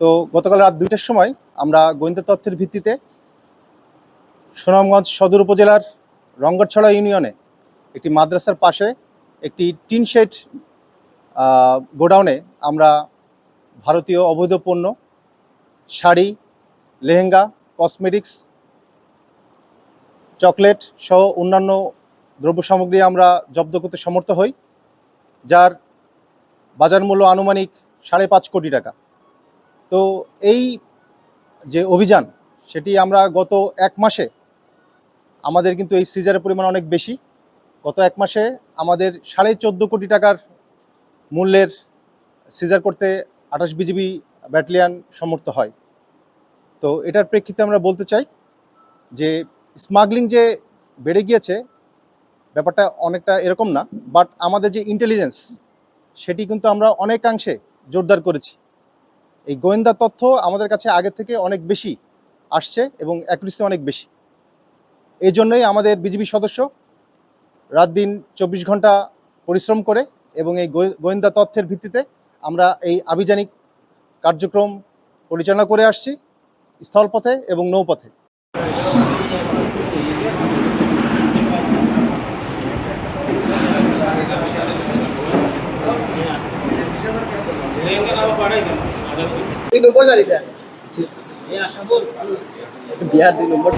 তো গতকাল রাত দুইটার সময় আমরা গোয়েন্দা তথ্যের ভিত্তিতে সুনামগঞ্জ সদর উপজেলার রঙ্গরছড়া ইউনিয়নে একটি মাদ্রাসার পাশে একটি টিন শেড গোডাউনে আমরা ভারতীয় অবৈধ পণ্য, শাড়ি, লেহেঙ্গা, কসমেটিক্স, চকলেট সহ অন্যান্য দ্রব্য সামগ্রী আমরা জব্দ করতে সমর্থ হই, যার বাজার মূল্য আনুমানিক সাড়ে পাঁচ কোটি টাকা। তো এই যে অভিযান, সেটি আমরা গত এক মাসে, আমাদের কিন্তু এই সিজারের পরিমাণ অনেক বেশি। গত এক মাসে আমাদের সাড়ে চোদ্দ কোটি টাকার মূল্যের সিজার করতে আঠাশ বিজিবি ব্যাটালিয়ান সমর্থ হয়। তো এটার প্রেক্ষিতে আমরা বলতে চাই যে স্মাগলিং যে বেড়ে গিয়েছে, ব্যাপারটা অনেকটা এরকম না, বাট আমাদের যে ইন্টেলিজেন্স সেটি কিন্তু আমরা অনেকাংশে জোরদার করেছি। এই গোয়েন্দা তথ্য আমাদের কাছে আগে থেকে অনেক বেশি আসছে এবং অ্যাকুরেসি অনেক বেশি। এই জন্যই আমাদের বিজিবি সদস্য রাত দিন চব্বিশ ঘণ্টা পরিশ্রম করে এবং এই গোয়ে- গোয়েন্দা তথ্যের ভিত্তিতে আমরা এই আভিযানিক কার্যক্রম পরিচালনা করে আসছি স্থলপথে এবং নৌপথে। তিন নম্বর জানি বিহার দুই নম্বর।